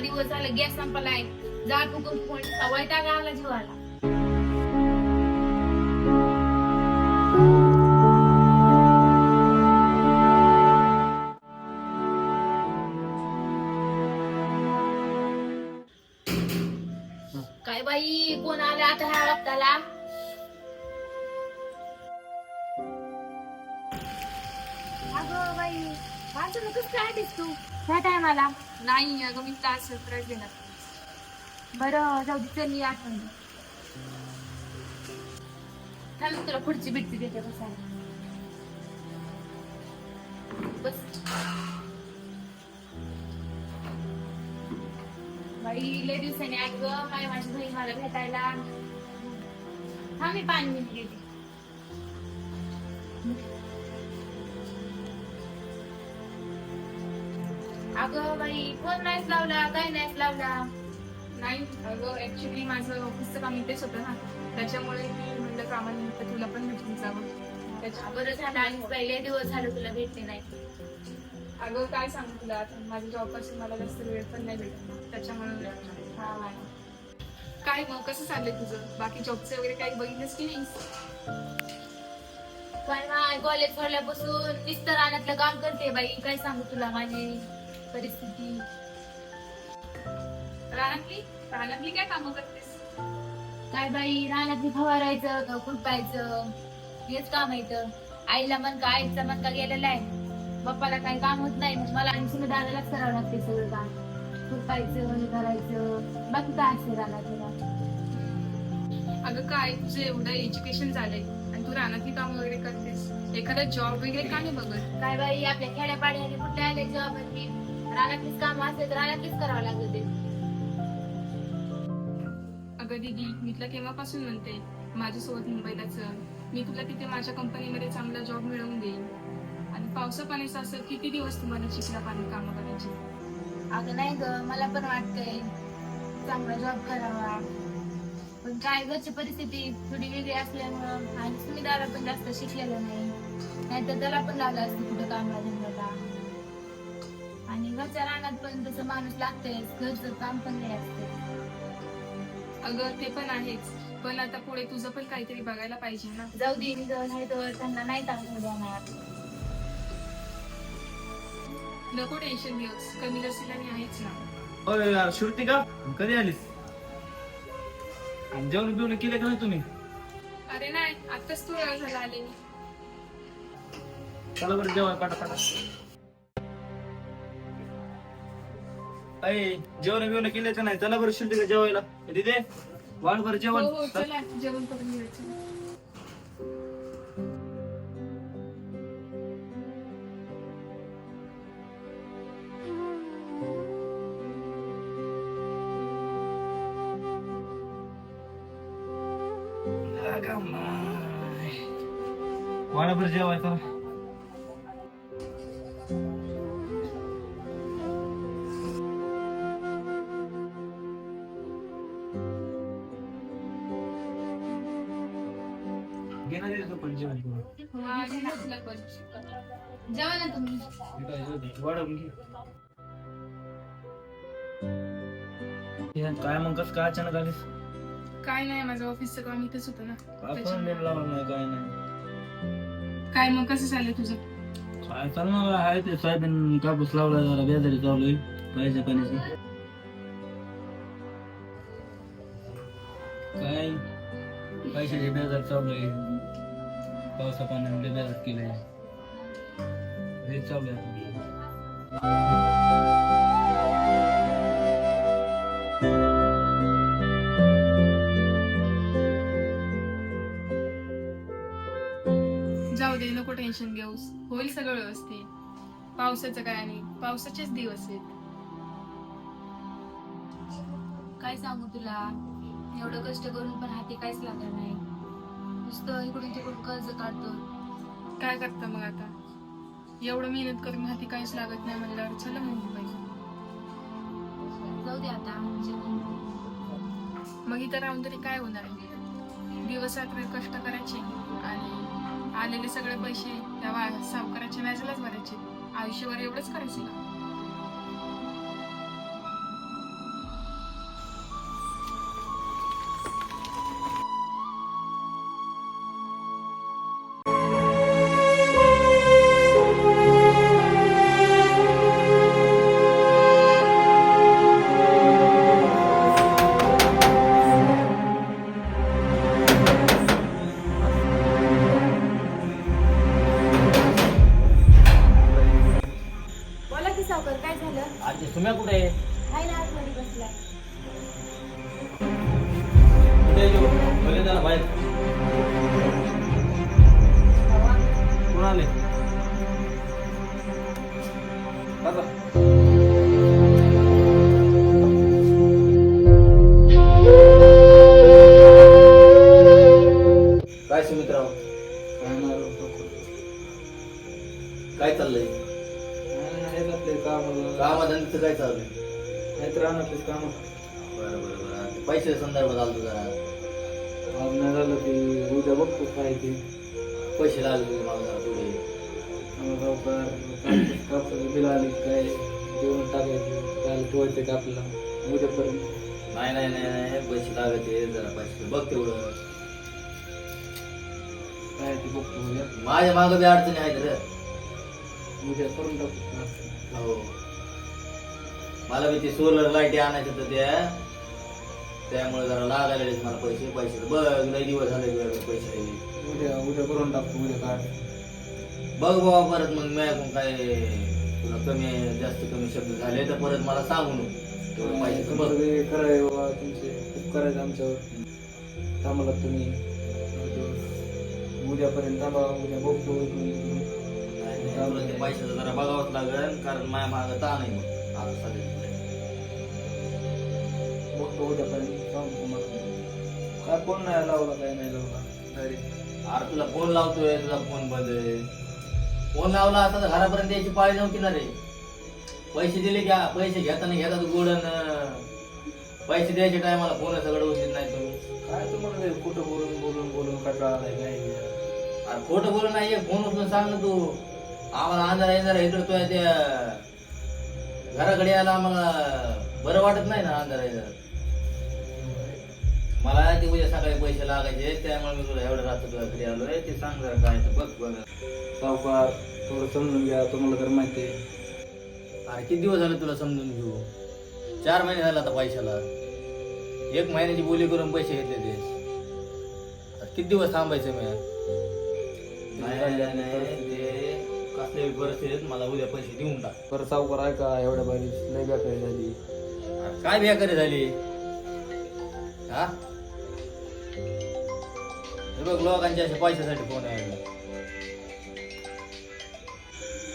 दिवस झालं गॅस संपलाय जाळ फुकून फुकून वैताग आला जीवाला. काय बाई कोण आलं आता ह्या वक्ताला अगं बाई माझं कसं काय दिसतो? ह्या टायमाला? नाही अगं मी तास सरप्राईज देणार बरं जाऊ दे चल ये मी तुला पुढची बिटची देते बसायला बस. बाई लय दिवसांनी आज ग माय माझी बहीण मला भेटायला. हा मी पाणी मिनिट घेते अगं बाई फोन नाहीच लावला? काय नाहीच लावला? नाही अगं ऍक्च्युली माझं ऑफिसचं काम इथेच होतं ना. त्याच्यामुळे मी म्हणलं कामानिमित्त तुला पण भेटून जावं. त्याच्या बरं झालं आणि पहिले दिवस झालं तुला भेटले नाही. अगं काय सांगू तुला? आता माझ्या जॉबपासून मला जास्त वेळ पण नाही भेटत. त्याच्यामुळे हा काय मग कसं चाललंय तुझं? बाकी जॉबचं वगैरे काही बघितलंस की नाही माय कॉलेज सोडल्यापासून नुसतं रानातलं काम करते बाई. काय सांगू तुला माझी परिस्थिती. रानातली? रानातली काय कामं करतेस? काय बाई रानातली फवारायचं का खुरपायचं हेच काम येतं आईला मन का आईचा मन का गेलेला आहे. बाप्पाला काही काम होत नाही मग मला आणखी दादालाच करावं लागते सगळं काम. खुरपायचं हे करायचं. बाकी काय असते रानात तुला अगं काय तुझं एवढं एज्युकेशन झालंय. आणि तू रानातली कामं वगैरे करतेस. एखादा जॉब वगैरे का नाही बघत? काय बाई आपल्या खेड्यापाड्याने कुठे आले जॉब रानातलीच काम असते तर रानातलीच करावं लागतं ते? अगं दीदी मी तुला केव्हापासून म्हणते माझ्यासोबत मुंबईला चल मी तुला तिथे माझ्या कंपनीमध्ये चांगला जॉब मिळवून देईन. आणि पावसा पाण्याचं असं किती दिवस तुम्हाला चिखला पाणी कामं करायची? अगं नाही ग मला पण वाटतंय. चांगला जॉब करावा. पण काय घरची परिस्थिती थोडी वेगळी असल्यामुळं. आणि सुमिदारा पण जास्त शिकलेलं नाही. नाहीतर त्याला पण लागलं असतं कुठं कामाला घरच्या रानात पण तसं माणूस लागतंय घरचं काम पण नाही असतं अगं ते पण आहेच. पण आता पुढे तुझं पण काहीतरी बघायला पाहिजे ना. जाऊ दे मी जवळ नाही तर त्यांना नाही टाकून देणार नको टेन्शन घेऊस कमी लसीला मी आहेच ना. यार श्रुती का? कधी आलीस? आणि जेवण बिवण केले का नाही तुम्ही? अरे नाही आताच तू वेळ झाला आले मी चला बरं जेवाय पाटा पाटा अय जेवण बिवण केले का नाही? चला बरं श्रुती का जेवायला. तिथे वाढ बरं हो जेवण. हो चला जेवण करून घ्यायचं वाढ बरं जेवाय चला जेवा ना तुम्ही. वाढवून घे हे काय मग? कसं काय अचानक आलीस? काय नाही माझं ऑफिसचं काम इथेच होतं ना. काय फोन बिन लावला नाही काय नाही. काय मग कसं चाललंय तुझं? काय चालणार आहे ते? सोयाबीन कापूस लावला जरा बेजारी चालू आहे पाहिजे पाण्याची. काय? पैशाचे बेजार चालू आहे पावसा पाण्याने लय बेजार केलंय हे चालू आहे जाऊ दे नको टेन्शन घेऊस. होईल सगळं व्यवस्थित. पावसाचं काय आणि पावसाचेच दिवस आहेत. काय सांगू तुला? एवढं कष्ट करून पण हाती काहीच लागलं नाही. नुसतं इकडून तिकडून कर्ज काढतो. काय करता मग आता? एवढं मेहनत करून हाती काहीच लागत नाही म्हणल्यावर चला मुंबई जाऊ दे आता म्हणजे मग. इथं राहून तरी काय होणार आहे? दिवस रात्र कष्ट करायचे आणि आलेले सगळे पैसे त्या वा- सावकाराच्या व्याजालाच भरायचे. आयुष्यभर एवढंच करायचं का? मला कापसाचं- बिल आले काय देऊन टाकायचं काय ठेवायचं का आपल्याला उद्यापर्यंत नाही नाही नाही नाही पैसे लागायचे जरा पैसे. बघ तेवढं. काय ते बघतो उद्या माझ्या मागं बी अडचणी आहेत रे. उद्या करून टाकतो हो. मला बी ते सोलर लाइट आणायचं तर त्या. त्यामुळे जरा लागायला लागले मला पैसे. पैसे बघ लई दिवस झाले पैसे उद्या उद्या करून टाकतो उद्या काय. बघ बाबा परत मग मी ऐकून काय तुला कमी जास्त कमी शब्द झाले तर परत मला सांगू नको. पैसे बघ. आहे बाबा तुमचे खूप करायचं आमच्यावर. थांबला तुम्ही. उद्यापर्यंत थांबा उद्या बघतो पैशाचं जरा बघावंच लागेल कारण माझ्या मागं ताण आहे मग. आता सध्या. बघतो उद्यापर्यंत सांगतो काय फोन नाही लावला काय नाही लावला. डायरेक्ट अरे तुला फोन लावतोय तुझा फोन बंद आहे. फोन लावला तर घरापर्यंत यायची पाळी नव्हती ना रे पैसे दिले घ्या पैसे घेताना घेतात गोडन पैसे द्यायचे टायमाला फोन सगळं उचित नाही तुम्ही काय तुम्हाला ते कुठं बोलून बोलून बोलून कंटाळा आलाय काय नाही. अरे खोटं बोलून नाहीये फोन उचलून सांग ना तू. आम्हाला अंधार येणार इकडे तुझ्या त्या. घराकडे यायला आम्हाला बरं वाटत नाही ना अंधार येणार मला ते उद्या सकाळी पैसे लागायचे त्यामुळे मी तुला एवढं रात्र तुझ्या घरी आलोय. ते सांग जरा काय ते बघ बघ. सावकार थोडं समजून घ्या तुम्हाला तर माहिती आहे. अरे किती दिवस झाले तुला समजून घेऊ? चार महिने झाले आता पैशाला. एक महिन्याची बोली करून पैसे घेतले ते. किती दिवस थांबायचं मी? ते कसले परिस्थितीत मला उद्या पैसे देऊन टाक. बरं सावकार ऐका एवढ्या बारी लय बेकारी झाली. काय बेकारी झाली? हा? हे बघ लोकांच्या अशा पैशासाठी फोन आहे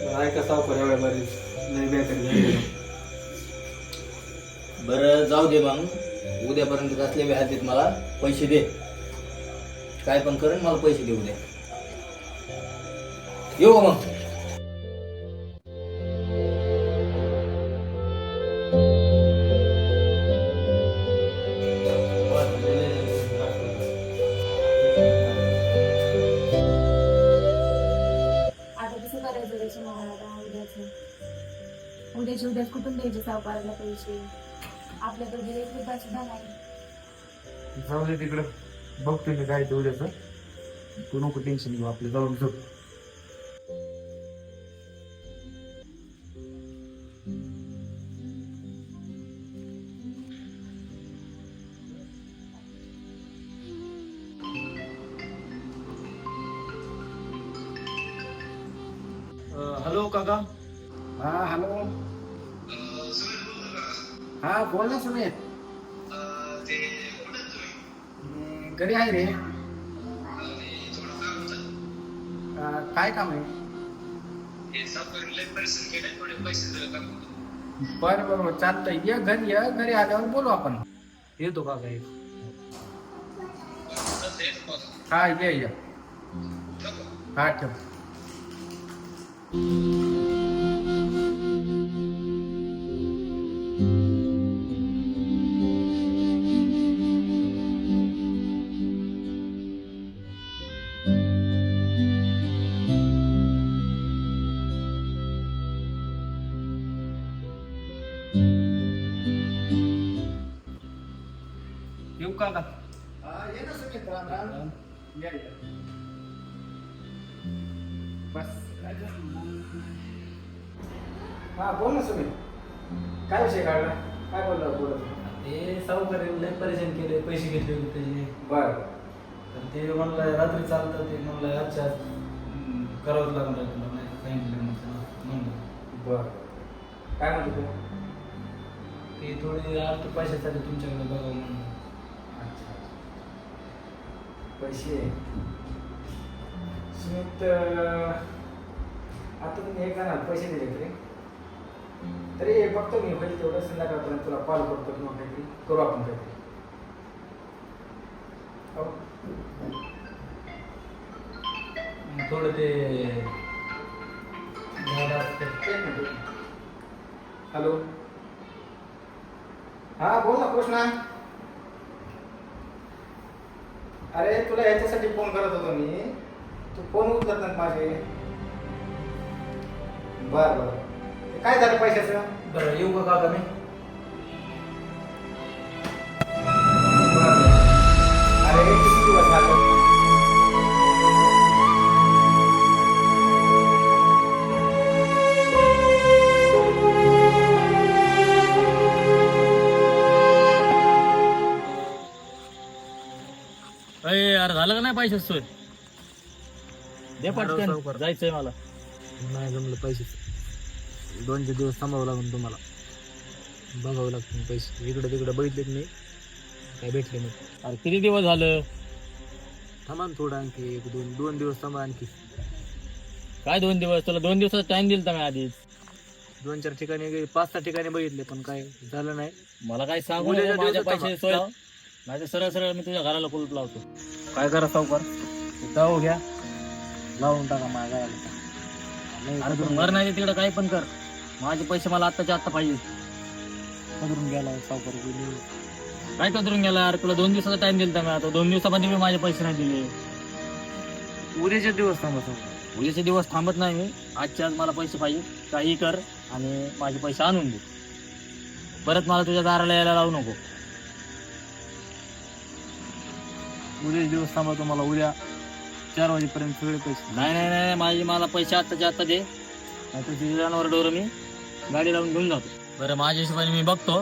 बरं ऐका सावकार एवढ्या बारी लय बेकारी झाली. बरं जाऊ दे मग. उद्यापर्यंत कसले बी हातीत मला पैसे दे. काय पण करेन मला पैसे देऊ दे. येऊ का मग? आपला सावकाराला पैसे आपल्याकडे एक रुपया सुद्धा नाही. जाऊ दे तिकडं. बघतो मी काय तेवढ्याच. तू नको टेन्शन घेऊ आपलं जाऊन झोप आहे रे काय काम आहे? बरं बरं बरं चालतंय. ये घरी ये घरी आल्यावर बोलू आपण. येतो का काय हा ये ये. हा ठेव. येऊ का बस. हा बोल ना सुमित काय विषय काढला? काय बोलला बोलत ते सावकार लय परेशान केले पैसे घेतले होते त्याचे बर. तर ते म्हणलं रात्री चालतं ते. म्हणलं अच्छा करावं लागणार तुला नाही सांगितलं म्हणलं बर. काय म्हणतो तू? ते थोडे आर्थिक पैशासाठी तुमच्याकडे बघावं म्हणून. अच्छा पैसे. सुमित आता तुम्ही एक जणाला पैसे दिले तरी तरी बघतो मी होईल तेवढं. संध्याकाळपर्यंत तुला कॉल करतो किंवा काहीतरी करू आपण काहीतरी. हो. थोडं ते. हॅलो. हा बोल ना कृष्णा. अरे तुला ह्याच्यासाठी फोन करत होतो मी. तू फोन उचलत नाही माझे. बर बर. काय झालं पैशाचं? बरं येऊ का काका मी? का नाही पैशाच सोय. दे पटकन सावकार. जायचंय मला. नाही जमलं पैसे. दोनचे दिवस थांबावं लागेल तुम्हाला. बघावं लागतील पैसे. इकडे तिकडे बघितलेत मी. काय भेटले नाही. अरे किती दिवस झालं? थांबा ना थोडं आणखी एक दोन दोन दिवस थांबा आणखी. काय दोन दिवस? तुला दोन दिवसाचा टाइम दिलता मी आधीच? दोन चार ठिकाणी पाच सहा ठिकाणी बघितले पण काय झालं नाही. मला काय सांगू उद्याच्या नको, माझ्या दिवसात पैसे सोय. नाही तर सरळ सरळ मी तुझ्या घराला कुलूप लावतो. काय करा सावकार? जाऊ घ्या. लावून टाका माझ्या अरे तू मर नाही तिकडे काही पण कर. माझे पैसे मला आत्ताच्या आत्ता पाहिजे. पदरून गेला सावकार काय करून गेला? अरे तुला दोन दिवसाचा टाइम दिलता मी आता दोन दिवसामध्ये मी माझे पैसे नाही दिले. उद्याचे दिवस थांबा सावकार. उद्याचे दिवस थांबत नाही मी. आजच्या आज मला पैसे पाहिजे. काही कर आणि माझे पैसे आणून दे. परत मला तुझ्या दाराला यायला लावू नको. उद्याचे दिवस थांबा तुम्हाला उद्या चार वाजेपर्यंत सगळे पैसे. नाही नाही नाही माझे मला पैसे आत्ताच्या आत्ता दे. तुझ्या जनावर डोर मी गाडी लावून घेऊन जातो. बरं माझ्या हिशोबाने मी बघतो.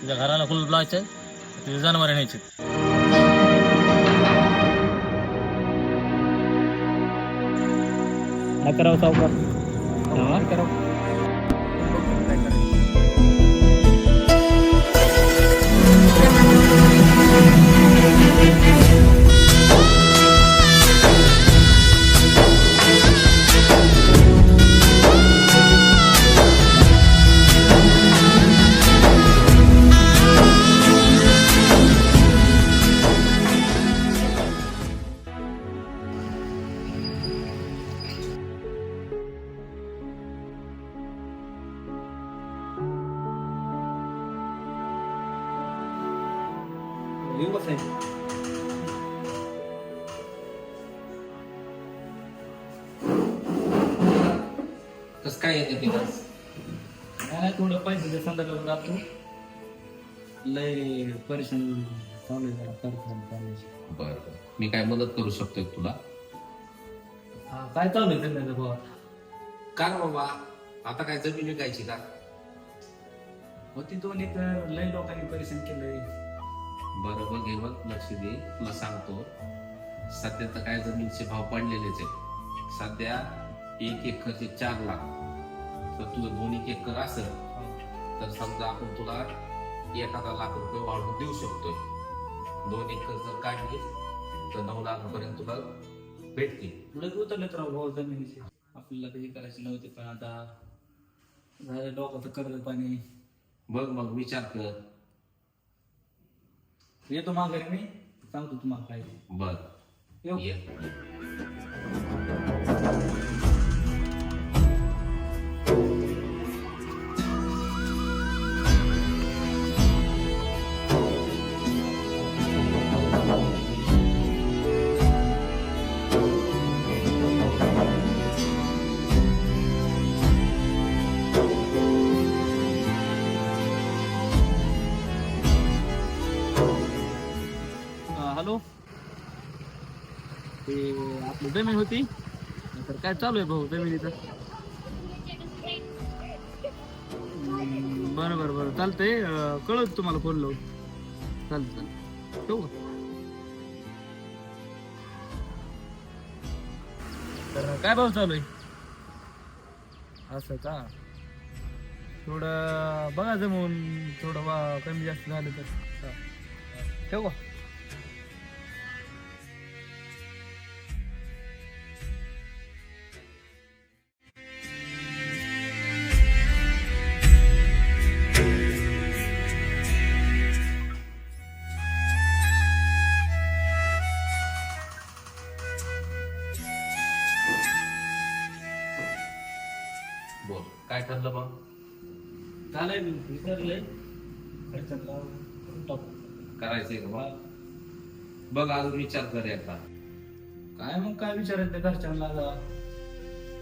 तुझ्या घराला कुलूप लावायचं तुझे जनावर न्यायचे काय करावं सावकार. करावं येऊ साहेब कसं काय येते तिला नाही थोडं पैसे संध्याकाळून जातो लय परेशान चालू आहे जरा कर्ज पाण्याची बरं बरं. मी काय मदत करू शकतोय तुला? हा काय चालू आहे त्यांना भावा? का रे बाबा आता काय जमीन विकायची का? होती दोन्ही तर लय लोकांनी परेशान केलंय. बरं बघ हे बघ लक्ष दे. तुला सांगतो सध्या तर काय जमीनचे भाव पडलेलेच आहेत. सध्या एक एकरचे चार लाख. तर तुझं दोन एक एकर असेल तर समजा आपण तुला एखादा लाख रुपये वाढवून देऊ शकतोय. दोन एकर जर काढलीस तर नऊ लाखापर्यंत तुला भेटतील. लय उतरलेत राव भाऊ जमिनीचे. आपल्याला काही करायचे नव्हते पण आता झालं डोक्याचं कर्ज पाणी. बघ मग विचार कर. येतो माघारी मी. सांगतो तुम्हाला काय. बर. येऊ. ये. ते आपली जमीन होती. तर काय चालू आहे भाऊ जमिनीचं बरं बरं बरं चालतंय. कळत तुम्हाला फोन लावून? चालतं चालतं ठेवू तर काय भाऊ चालू आहे? असं का? थोडं बघा जमून. थोडं वा कमी जास्त झालं तर. ठेवू काय ठरलं मग? झालंय मी विचारलंय. करायचंय का बघ अजून विचार कर एकदा. काय मग काय विचारायचं त्या घरच्यांना आता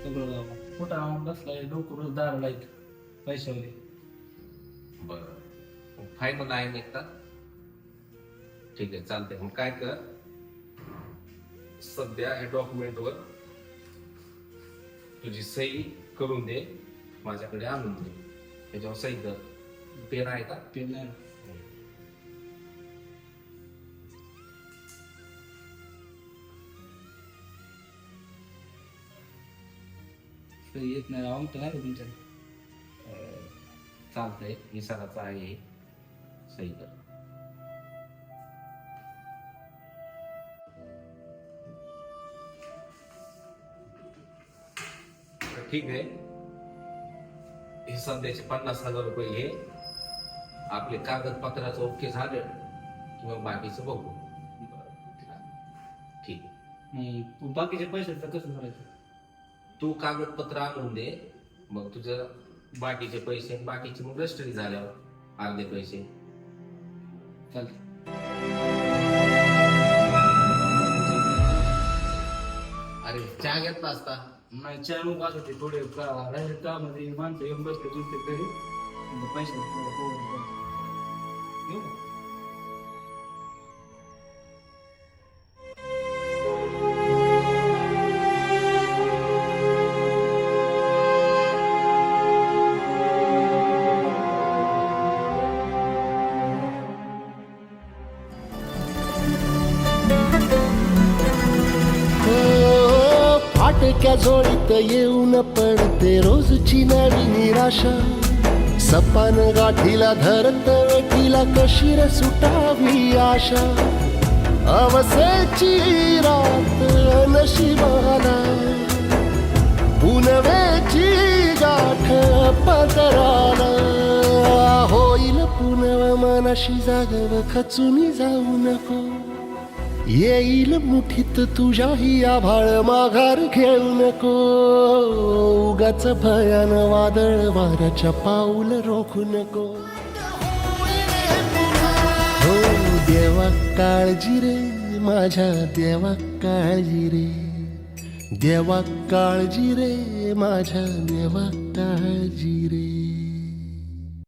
सगळं खोटा बसलाय लोक रोज दार लाईत पैशावर. बर. फायनल आहे ना एकदा ठीक आहे चालतंय. मग काय कर? सध्या या डॉक्युमेंटवर तुझी सही करून दे. माझ्याकडे आणून दे. त्याच्यावर सही कर पेन आहे का? पेन नाही सही येत नाही राहून तर नाही का तुमच्याकडे? अं, चालतंय. निसाराचं आहे हे. सही कर तर ठीक आहे. हे सध्याचे पन्नास हजार रुपये घे आपले कागदपत्राचं ओके झालं किंवा बाकीचं बघू. ठीक. आहे बाकीच्या पैशाचं कसं करायचं तू कागदपत्र आणून दे मग तुझं बाकीचे पैसे बाकीचे मग रजिस्टरी झाल्यावर अर्धे पैसे. चालतं अरे चहा घेतला असता? नाही चार मग वाजत होते थोडे का राहिले माणसं येऊन बसते तुमचे तरी पैसे येऊन पडते रोजची नवी निराशा. सपान गाठीला धरत वेठीला कशीर सुटावी आशा. अवसेची रात नशिबाला. पुनवेची गाठ पदराला. होईल पुनव मनाशी जागव खचून जाऊ नको. येईल मुठीत तुझ्याही आभाळ माघार घेऊ नको. उगाच भयान वादळ वाऱ्याच्या पाऊल रोखू नको. हो देवा काळजी रे माझ्या देवा काळजी रे. देवा काळजी रे माझ्या देवा काळजी रे.